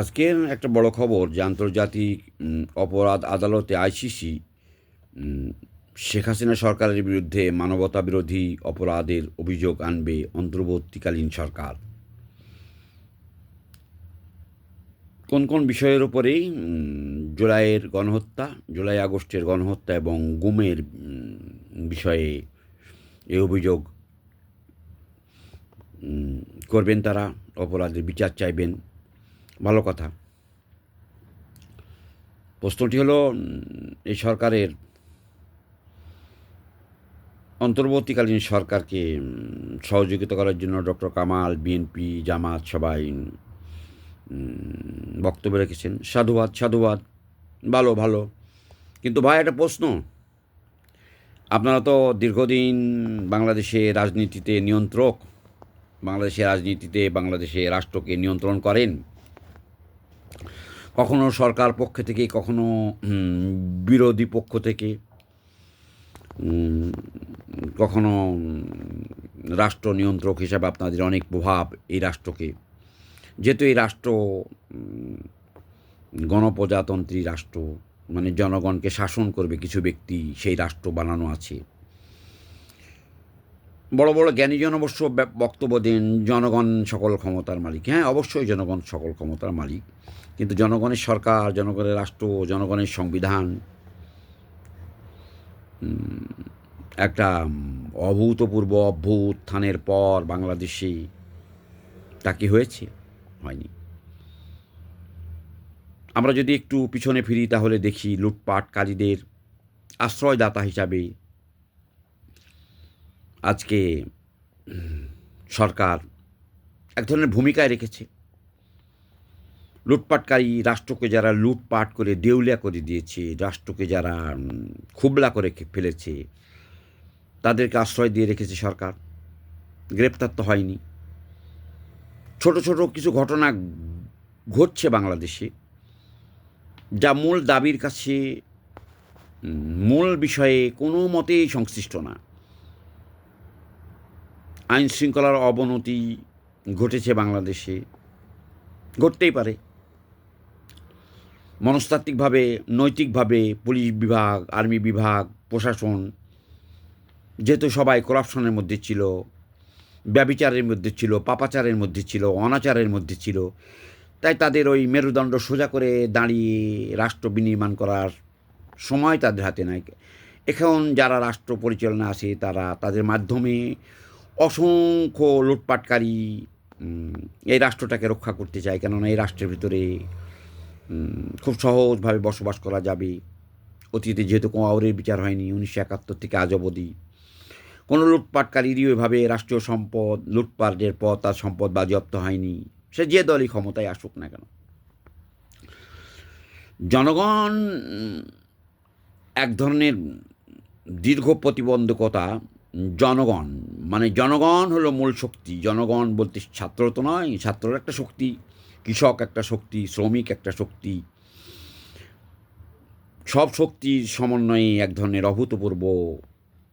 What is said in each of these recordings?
আজকের একটা বড় খবর যে আন্তর্জাতিক অপরাধ আদালতে আইসিসি শেখ হাসিনা সরকারের বিরুদ্ধে মানবতা বিরোধী অপরাধের অভিযোগ আনবে অন্তর্বর্তীকালীন সরকার। কোন কোন বিষয়ের উপরেই জুলাইয়ের গণহত্যা, জুলাই আগস্টের গণহত্যা এবং গুমের বিষয়ে এই অভিযোগ করবেন তারা, অপরাধের বিচার চাইবেন। ভালো কথা। প্রশ্নটি হলো এই সরকারের অন্তর্বর্তীকালীন সরকারকে সহযোগিতা করার জন্য ডক্টর কামাল, বিএনপি, জামাত সবাই বক্তব্য রেখেছেন। সাধুবাদ সাধুবাদ, ভালো ভালো। কিন্তু ভাই, একটা প্রশ্ন। আপনারা তো দীর্ঘদিন বাংলাদেশে রাজনীতিতে নিয়ন্ত্রক, বাংলাদেশের রাজনীতিতে বাংলাদেশে রাষ্ট্রকে নিয়ন্ত্রণ করেন। কখনো সরকার পক্ষ থেকে, কখনো বিরোধী পক্ষ থেকে কখনো রাষ্ট্র নিয়ন্ত্রক হিসাবে আপনাদের অনেক প্রভাব এই রাষ্ট্রকে। যেহেতু এই রাষ্ট্র গণপ্রজাতন্ত্রী রাষ্ট্র মানে জনগণকে শাসন করবে কিছু ব্যক্তি, সেই রাষ্ট্র বানানো আছে। বড় বড় জ্ঞানীজন অবশ্য ব্য- বক্তব্য দেন, জনগণ সকল ক্ষমতার মালিক। হ্যাঁ অবশ্যই জনগণ সকল ক্ষমতার মালিক। কিন্তু জনগণের সরকার, জনগণের রাষ্ট্র, জনগণের সংবিধান একটা অভূতপূর্ব অভ্যুত্থানের পর বাংলাদেশে তা কি হয়েছে? হয়নি। আমরা যদি একটু পিছনে ফিরি তাহলে দেখি লুটপাটকারীদের আশ্রয়দাতা হিসাবে আজকে সরকার এক ধরনের ভূমিকায় রেখেছে। লুটপাটকারী রাষ্ট্রকে যারা লুটপাট করে, দেউলিয়া করে দিয়েছে, রাষ্ট্রকে যারা খুবলা করে ফেলেছে, তাদেরকে আশ্রয় দিয়ে রেখেছে সরকার। গ্রেপ্তার তো হয়নি। ছোট ছোট কিছু ঘটনা ঘটছে বাংলাদেশে, যা মূল দাবির কাছে মূল বিষয়ে কোনো মতেই সংশ্লিষ্ট না। আইন শৃঙ্খলার অবনতি ঘটেছে বাংলাদেশে, ঘটতেই পারে। মনস্তাত্ত্বিকভাবে, নৈতিকভাবে পুলিশ বিভাগ, আর্মি বিভাগ, প্রশাসন, যেহেতু সবাই করাপশনের মধ্যে ছিল ব্যবিচারের মধ্যে ছিল, পাপাচারের মধ্যে ছিল, অনাচারের মধ্যে ছিল, তাই তাদের ওই মেরুদণ্ড সোজা করে দাঁড়িয়ে রাষ্ট্র বিনির্মাণ করার সময় তাদের হাতে নাই। এখন যারা রাষ্ট্র পরিচালনা আছে, তারা তাদের মাধ্যমে অসংখ্য লুটপাটকারী এই রাষ্ট্রটাকে রক্ষা করতে চায়, কেননা এই রাষ্ট্রের ভিতরে খুব সহজভাবে বসবাস করা যাবে। অতীতে যেহেতু কোয়াউরের বিচার হয়নি, উনিশশো একাত্তর থেকে আজ অবধি। কোনো লুটপাটকারীরই ওইভাবে রাষ্ট্রীয় সম্পদ, লুটপাটের পর তার সম্পদ বাজেয়াপ্ত হয়নি। সে যে দলই ক্ষমতায় আসুক না কেন। জনগণ এক ধরনের দীর্ঘ প্রতিবন্ধকতা জনগণ মানে জনগণ হলো মূল শক্তি। জনগণ বলতে ছাত্র তো নয়, ছাত্রর একটা শক্তি, কৃষক একটা শক্তি, শ্রমিক একটা শক্তি। সব শক্তির সমন্বয়ে এক ধরনের অভূতপূর্ব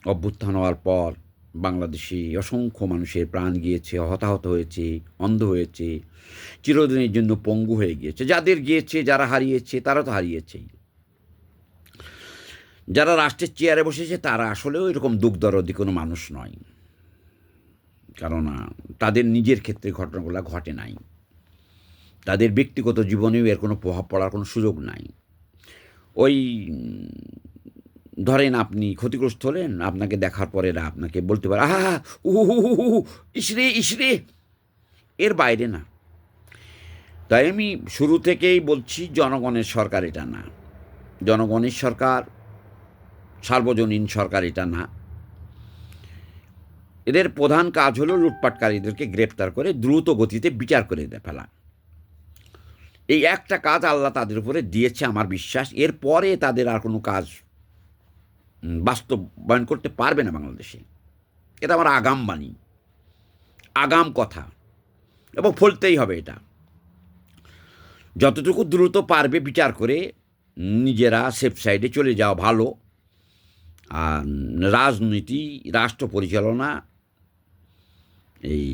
অভ্যুত্থান হওয়ার পর বাংলাদেশে অসংখ্য মানুষের প্রাণ গিয়েছে, হতাহত হয়েছে, অন্ধ হয়েছে, চিরদিনের জন্য পঙ্গু হয়ে গিয়েছে। যাদের গিয়েছে, যারা হারিয়েছে, তারা তো হারিয়েছেই। যারা রাষ্ট্রের চেয়ারে বসেছে, তারা আসলেও এরকম দুঃখদরদি কোনো মানুষ নয়। কারণ তাদের নিজের ক্ষেত্রে ঘটনাগুলো ঘটে নাই। তাদের ব্যক্তিগত জীবনেও এর কোনো প্রভাব পড়ার কোনো সুযোগ নাই। ওই, ধরেন আপনি ক্ষতিগ্রস্ত হলেন, আপনাকে দেখার পরে এরা আপনাকে বলতে পারে, আহা উহু ইসরে ইসরে! এর বাইরে না। তাই আমি শুরু থেকেই বলছি, জনগণের সরকার এটা না। জনগণের সরকার সার্বজনীন সরকার এটা না। এদের প্রধান কাজ হলো লুটপাটকারীদেরকে গ্রেপ্তার করে দ্রুত গতিতে বিচার করে ফেলা। এই একটা কাজ আল্লাহ তাদের উপরে দিয়েছে আমার বিশ্বাস। এরপরে তাদের আর কোনো কাজ বাস্তবায়ন করতে পারবে না বাংলাদেশে। এটা আমার আগাম বাণী। আগাম কথা। এবং ফলতেই হবে এটা। যতটুকু দ্রুত পারবে বিচার করে নিজেরা সেফ সাইডে চলে যাওয়া ভালো। রাজনীতি, রাষ্ট্র পরিচালনা, এই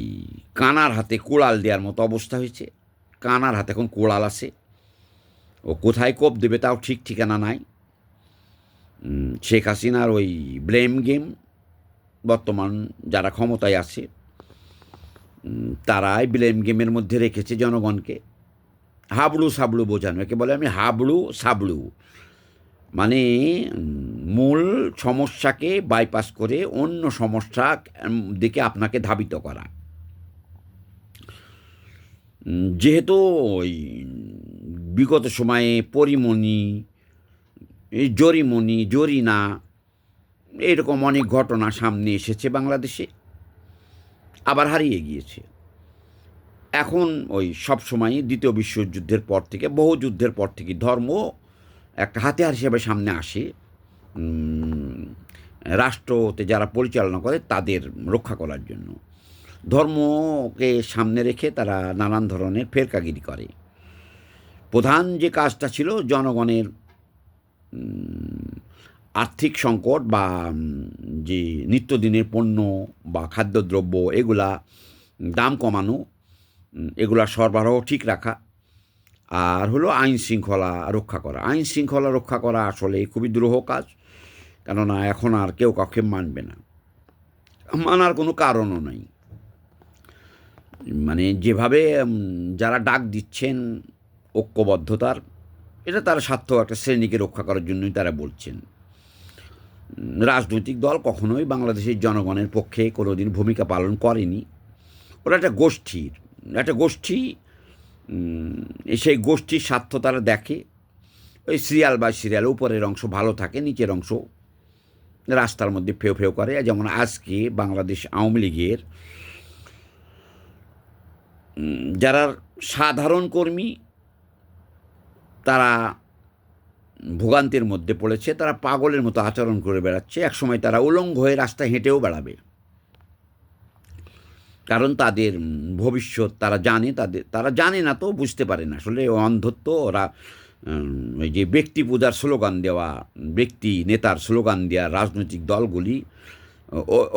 কানার হাতে কোড়াল দেওয়ার মতো অবস্থা হয়েছে। কানার হাতে এখন কোড়াল আছে। ও কোথায় কোপ দেবে তাও ঠিক ঠিকানা নাই। শেখ হাসিনার ওই ব্লেম গেম বর্তমান যারা ক্ষমতায় আছে তারাই ব্লেম গেমের মধ্যে রেখেছে জনগণকে। হাবড়ু সাবড়ু বোঝানো, একে বলে আমি হাবড়ু সাবড়ু। মানে মূল সমস্যাকে বাইপাস করে অন্য সমস্যা দিকে আপনাকে ধাবিত করা। যেহেতু ওই বিগত সময়ে পরিমণি জরিমণি, জরিনা, এরকম অনেক ঘটনা সামনে এসেছে বাংলাদেশে, আবার হারিয়ে গিয়েছে। এখন ওই সব সময় দ্বিতীয় বিশ্বযুদ্ধের পর থেকে বহু যুদ্ধের পর থেকে ধর্ম একটা হাতিয়ার হিসেবে সামনে আসে। রাষ্ট্রতে যারা পরিচালনা করে তাদের রক্ষা করার জন্য। ধর্মকে সামনে রেখে তারা নানান ধরনের ফেরকাগিরি করে। প্রধান যে কাজটা ছিল জনগণের আর্থিক সংকট বা যে নিত্যদিনের পণ্য বা খাদ্যদ্রব্য এগুলা, দাম কমানো এগুলা সরবরাহ ঠিক রাখা আর হলো আইন শৃঙ্খলা রক্ষা করা। আইন শৃঙ্খলা রক্ষা করা আসলে খুবই দুরূহ কাজ, কেননা এখন আর কেউ কাউকে মানবে না। মানার কোনো কারণও নেই। মানে যেভাবে যারা ডাক দিচ্ছেন ঐক্যবদ্ধতার, এটা তারা স্বার্থ একটা শ্রেণীকে রক্ষা করার জন্যই তারা বলছেন। রাজনৈতিক দল কখনোই বাংলাদেশের জনগণের পক্ষে কোনোদিন ভূমিকা পালন করেনি। ওরা একটা গোষ্ঠীর, একটা গোষ্ঠী সেই গোষ্ঠীর স্বার্থ তারা দেখে। ওই সিরিয়াল বা সিরিয়াল, উপরের অংশ ভালো থাকে, নিচের অংশ রাস্তার মধ্যে ফেউ ফেউ করে। যেমন আজকে বাংলাদেশ আওয়ামী লীগের যারা সাধারণ কর্মী, তারা ভোগান্তির মধ্যে পড়েছে, তারা পাগলের মতো আচরণ করে বেড়াচ্ছে। একসময় তারা উলঙ্গ হয়ে রাস্তায় হেঁটেও বেড়াবে। কারণ তাদের ভবিষ্যৎ তারা জানে, তাদের, তারা জানে না তো, বুঝতে পারে না। আসলে অন্ধত্ব, ওরা ওই যে ব্যক্তি পূজার স্লোগান দেওয়া, ব্যক্তি নেতার স্লোগান দেওয়া রাজনৈতিক দলগুলি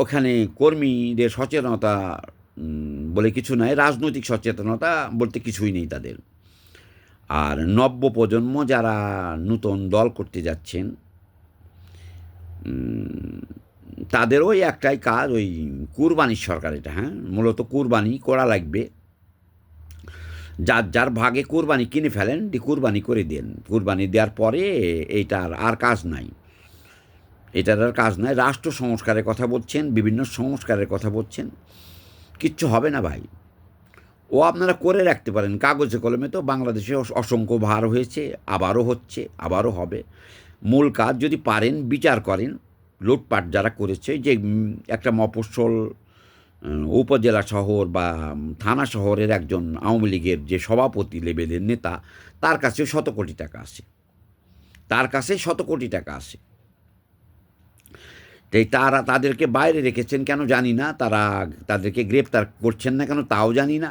ওখানে কর্মীদের সচেতনতা বলে কিছু নাই, রাজনৈতিক সচেতনতা বলতে কিছুই নেই তাদের। আর নব্য প্রজন্ম যারা নূতন দল করতে যাচ্ছেন উম, তাদেরও ওই একটাই কাজ ওই কুরবানির সরকার এটা হ্যাঁ? মূলত কুরবানি করা লাগবে। যার যার ভাগে কুরবানি কিনে ফেলেন দিয়ে কুরবানি করে দেন। কুরবানি দেওয়ার পরে এইটার আর কাজ নাই। এটার আর কাজ নাই। রাষ্ট্র সংস্কারের কথা বলছেন বিভিন্ন সংস্কারের কথা বলছেন। কিচ্ছু হবে না ভাই। ও আপনারা করে রাখতে পারেন। কাগজে কলমে তো বাংলাদেশে অসংখ্য ভার হয়েছে আবারও হচ্ছে আবারও হবে। মূল কাজ যদি পারেন বিচার করেন লুটপাট যারা করেছে, যে একটা মফস্বল উপজেলা শহর বা থানা শহরের একজন আওয়ামী লীগের যে সভাপতি লেভেলের নেতা, তার কাছে শত কোটি টাকা আছে। তার কাছে শত কোটি টাকা আছে। তাই তারা তাদেরকে বাইরে রেখেছেন কেন জানি না, তারা তাদেরকে গ্রেপ্তার করছেন না কেন তাও জানি না।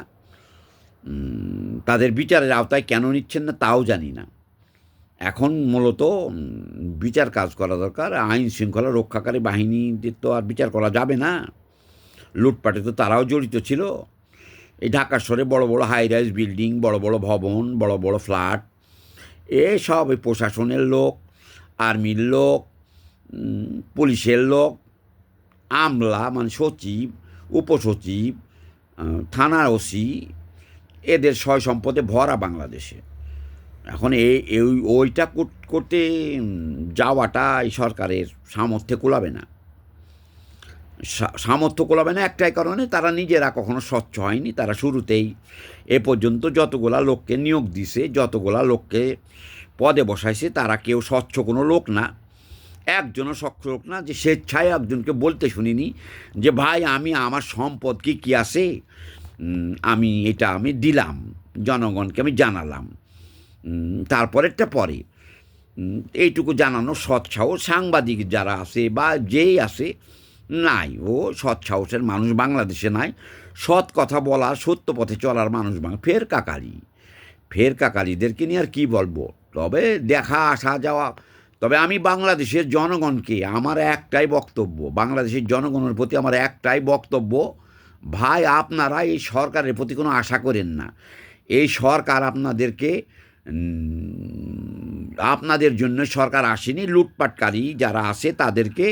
তাদের বিচারের আওতায় কেন নিচ্ছেন না তাও জানি না। এখন মূলত বিচার কাজ করা দরকার, আইন শৃঙ্খলা রক্ষাকারী বাহিনীদের তো আর বিচার করা যাবে না। লুটপাটে তো তারাও জড়িত ছিল। এই ঢাকা শহরে বড় বড় হাই রাইজ বিল্ডিং বড় বড় ভবন, বড় বড় ফ্ল্যাট এসব এই প্রশাসনের লোক আর্মির লোক পুলিশের লোক, আমলা মানে সচিব, উপসচিব থানার ওসি, এদের সয় সম্পদে ভরা বাংলাদেশে। এখন এই ওইটা কর- করতে যাওয়াটা এই সরকারের সামর্থ্যে কোলাবে না। সামর্থ্য কোলাবে না একটাই কারণে তারা নিজেরা কখনো স্বচ্ছ হয়নি। তারা শুরুতেই এ পর্যন্ত যতগুলা লোককে নিয়োগ দিছে, যতগুলা লোককে পদে বসাইছে, তারা কেউ স্বচ্ছ কোনো লোক না। একজনও স্বচ্ছ লোক না যে স্বেচ্ছায় একজনকে বলতে শুনিনি যে, ভাই, আমি আমার সম্পদ কি, কী আছে? আমি এটা আমি দিলাম, জনগণকে আমি জানালাম। তারপরেরটা পরে। এইটুকু জানানো সৎ সাহস সাংবাদিক যারা আছে বা যেই আছে, নাই। ও সৎ সাহসের মানুষ বাংলাদেশে নাই। সৎ কথা বলা, সত্য পথে চলার মানুষ ফের কাকারি ফের কাকারিদেরকে নিয়ে আর কী বলব? তবে দেখা, আসা, যাওয়া। তবে আমি বাংলাদেশের জনগণকে, আমার একটাই বক্তব্য, বাংলাদেশের জনগণের প্রতি আমার একটাই বক্তব্য, ভাই, আপনারা এই সরকারের প্রতি কোনো আশা করেন না। এই সরকার আপনাদেরকে আপনাদের জন্য সরকার আসেনি, লুটপাটকারী যারা আছে তাদেরকে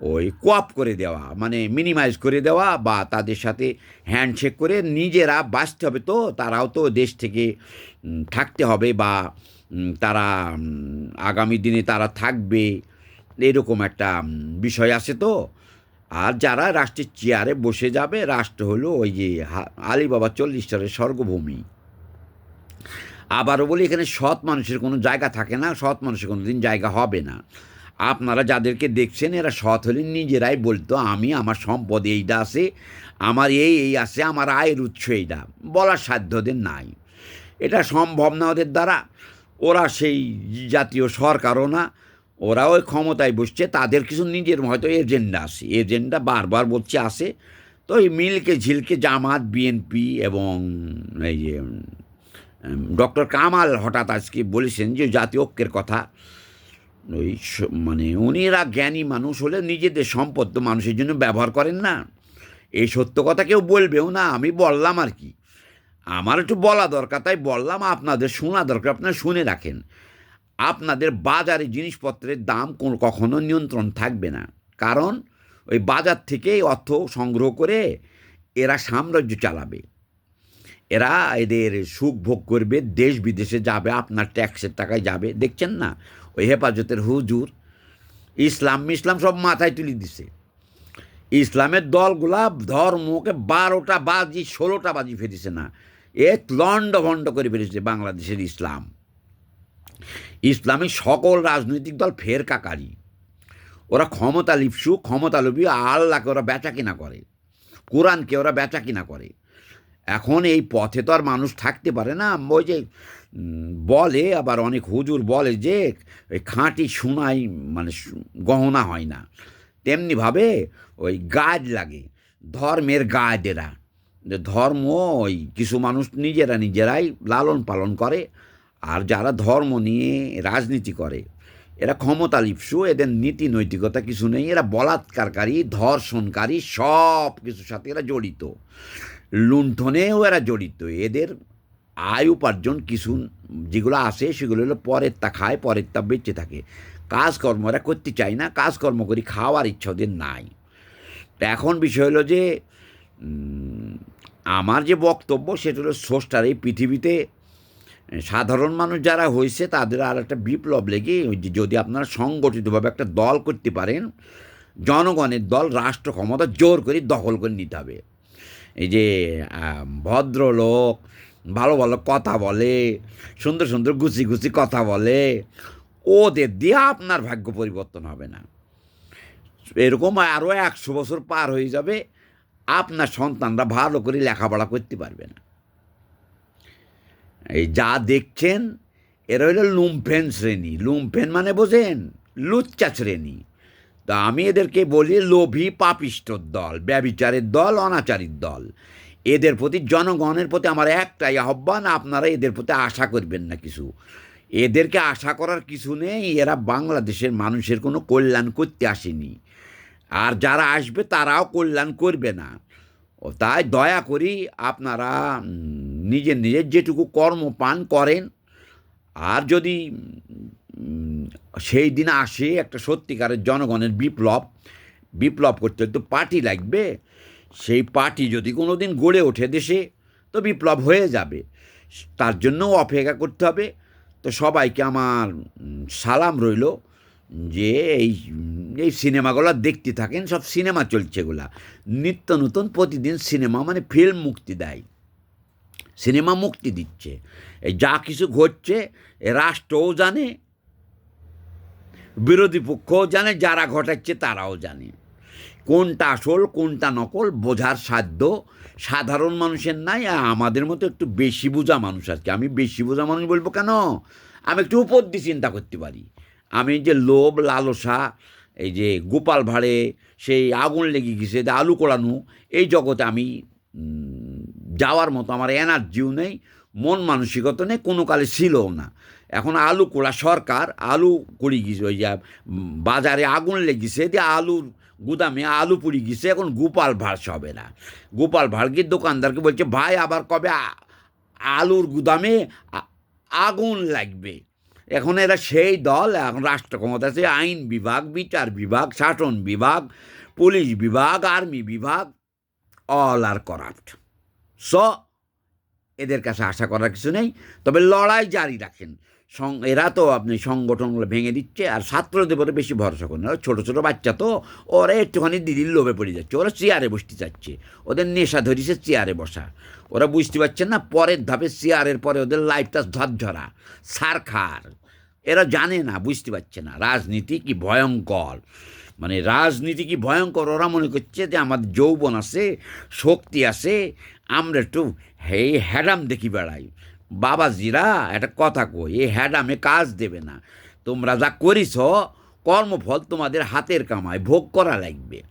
ওই কোয়াপ করে দেওয়া মানে মিনিমাইজ করে দেওয়া বা তাদের সাথে হ্যান্ডশেক করে নিজেরা বাঁচতে হবে তো, তারাও তো দেশ থেকে থাকতে হবে বা তারা আগামী দিনে তারা থাকবে, এরকম একটা বিষয় আছে তো। আর যারা রাষ্ট্রের চেয়ারে বসে যাবে, রাষ্ট্র হলো ওই যে আলিবাবা চল্লিশ সালের স্বর্গভূমি। আবারও বলি, এখানে সৎ মানুষের কোনো জায়গা থাকে না, সৎ মানুষের কোনো দিন জায়গা হবে না। আপনারা যাদেরকে দেখছেন, এরা সৎ হলে নিজেরাই বলতো, আমি, আমার সম্পদ এইটা আছে, আমার এই এই আছে, আমার আয়ের উৎস এইটা বলার সাধ্য ওদের নাই। এটা সম্ভব না ওদের দ্বারা। ওরা সেই জাতীয় সরকারও না, ওরা ওই ক্ষমতায় বসছে, তাদের কিছু নিজের হয়তো এজেন্ডা আছে। এজেন্ডা বারবার বলছে, আছে। তো এই মিলকে ঝিলকে জামাত, বিএনপি এবং এই যে ডক্টর কামাল হঠাৎ আজকে বলেছেন যে জাতীয় ঐক্যের কথা। ওই মানে উনিরা জ্ঞানী মানুষ হলে নিজেদের সম্পদ তো মানুষের জন্য ব্যবহার করেন না। এই সত্য কথা কেউ বলবেও না, আমি বললাম আর কি। আমার একটু বলা দরকার, তাই বললাম আপনাদের শোনা দরকার, আপনারা শুনে রাখেন। আপনাদের বাজারে জিনিসপত্রের দাম কোনো কখনো নিয়ন্ত্রণ থাকবে না। কারণ ওই বাজার থেকেই অর্থ সংগ্রহ করে এরা সাম্রাজ্য চালাবে। এরা এদের সুখ ভোগ করবে, দেশ বিদেশে যাবে, আপনার ট্যাক্সের টাকায় যাবে। দেখছেন না? ওই হেফাজতের হুজুর ইসলাম ইসলাম সব মাথায় তুলে দিছে। ইসলামের দলগুলা ধর্মকে বারোটা বাজি, ষোলোটা বাজি ফেলেছে না এ লন্ড ভণ্ড করে ফেলেছে বাংলাদেশের ইসলাম। ইসলামী সকল রাজনৈতিক দল ফের কাকারি। ওরা ক্ষমতা লিপসু ক্ষমতা লোভী, আল্লাহকে ওরা বেচা কিনা করে। কোরআনকে ওরা বেচা কিনা করে। এখন এই পথে তো আর মানুষ থাকতে পারে না। ওই যে বলে, আবার অনেক হুজুর বলে যে, ওই খাঁটি সোনাই মানে গহনা হয় না। তেমনিভাবে ওই গাছ লাগে, ধর্মের গাছ এরা যে ধর্ম ওই কিছু মানুষ নিজেরা নিজেরাই লালন পালন করে, আর যারা ধর্ম নিয়ে রাজনীতি করে, এরা ক্ষমতা লিপসু, এদের নীতি নৈতিকতা কিছু নেই, এরা বলাৎকারকারী, ধর্ষণকারী, সব কিছুর সাথে এরা জড়িত। লুণ্ঠনেও এরা জড়িত। এদের আয় উপার্জন কিছু যেগুলো আসে সেগুলো হলো পরের তা খায়, পরের তা বেঁচে থাকে। কাজকর্ম এরা করতে চায় না, কাজকর্ম করি খাওয়ার ইচ্ছা ওদের নাই। তা এখন বিষয় হলো যে আমার যে বক্তব্য সেটা হলো স্রষ্টার এই পৃথিবীতে, সাধারণ মানুষ যারা হয়েছে তাদের আর একটা বিপ্লব লেগে যদি আপনারা সংগঠিতভাবে একটা দল করতে পারেন, জনগণের দল রাষ্ট্র ক্ষমতা জোর করে দখল করে নিতে হবে। এই যে ভদ্রলোক, ভালো ভালো কথা বলে, সুন্দর সুন্দর গুছি গুছি কথা বলে, ওদের দিয়ে আপনার ভাগ্য পরিবর্তন হবে না। এরকম আরও একশো বছর পার হয়ে যাবে, আপনার সন্তানরা ভালো করে লেখাপড়া করতে পারবে না। এই যা দেখছেন, এরা হইল লুম্ফেন শ্রেণি। লুম্ফেন মানে বোঝেন, লুচ্চা শ্রেণি। তা আমি এদেরকে বলি লোভী পাপিষ্টর দল, ব্যবিচারের দল, অনাচারীর দল। এদের প্রতি জনগণের প্রতি আমার একটাই আহ্বান, আপনারা এদের প্রতি আশা করবেন না কিছু। এদেরকে আশা করার কিছু নেই, এরা বাংলাদেশের মানুষের কোনো কল্যাণ করতে আসেনি। আর যারা আসবে তারাও কল্যাণ করবে না। ও তাই দয়া করি আপনারা নিজের নিজের যেটুকু কর্ম পান করেন। আর যদি সেই দিন আসে একটা সত্যিকারের জনগণের বিপ্লব। বিপ্লব করতে তো পার্টি লাগবে। সেই পার্টি যদি কোনো দিন গড়ে ওঠে দেশে, তো বিপ্লব হয়ে যাবে। তার জন্যও অপেক্ষা করতে হবে। তো সবাইকে আমার সালাম রইল যে এই এই সিনেমাগুলো দেখতে থাকেন, সব সিনেমা চলছে এগুলা। নিত্য নতুন প্রতিদিন সিনেমা মানে ফিল্ম মুক্তি দেয়। সিনেমা মুক্তি দিচ্ছে। এই যা কিছু ঘটছে রাষ্ট্রও জানে বিরোধী পক্ষও জানে, যারা ঘটাচ্ছে তারাও জানে। কোনটা আসল, কোনটা নকল, বোঝার সাধ্য সাধারণ মানুষের নাই, আর আমাদের মতো একটু বেশি বোঝা মানুষ আছে আমি বেশি বোঝা মানুষ বলব কেন? আমি একটু উপর দিয়ে চিন্তা করতে পারি। আমি যে লোভ, লালসা, এই যে গোপাল ভাড়ে, সেই আগুন লেগে গেছে, যে আলু কোড়ানো এই জগতে আমি যাওয়ার মতো আমার এনার্জিও নেই, মন মানসিকতা নেই, কোনো কালে ছিলও না। এখন আলু কোড়া সরকার আলু কুড়ি গেছে, ওই যা বাজারে আগুন লেগেছে দিয়ে আলুর গুদামে আলু পুড়ি গেছে, এখন গোপাল ভাড় হবে না। গোপাল ভাড় গিয়ে দোকানদারকে বলছে, ভাই, আবার কবে আলুর গুদামে আগুন লাগবে? এখন এরা সেই দল, এখন রাষ্ট্র ক্ষমতা আছে আইন বিভাগ, বিচার বিভাগ, শাসন বিভাগ, পুলিশ বিভাগ, আর্মি বিভাগ অল আর করাপ্ট স এদের কাছে আশা করার কিছু নেই। তবে লড়াই জারি রাখেন। এরা তো আপনি সংগঠনগুলো ভেঙে দিচ্ছে, আর ছাত্রদের উপরে বেশি ভরসা করেন ওরা ছোটো ছোটো বাচ্চা তো, ওরা একটুখানি দিদির লোভে পড়ে যাচ্ছে, ওরা চেয়ারে বসতে চাচ্ছে, ওদের নেশা ধরিছে চেয়ারে বসা। ওরা বুঝতে পারছেন না, পরের ধাপে চেয়ারের পরে ওদের লাইফটা ঝরঝরা, সারখার। এরা জানে না, বুঝতে পারছে না, রাজনীতি কি ভয়ঙ্কর। মানে রাজনীতি কি ভয়ঙ্কর, ওরা মনে করছে যে আমাদের যৌবন আছে, শক্তি আছে, আমরা একটু হে হ্যাডাম দেখি বেড়াই। বাবাজিরা, একটা কথা কই, এ হ্যাডামে কাজ দেবে না। তোমরা যা করিছ, কর্মফল তোমাদের হাতের কামায়, ভোগ করা লাগবে।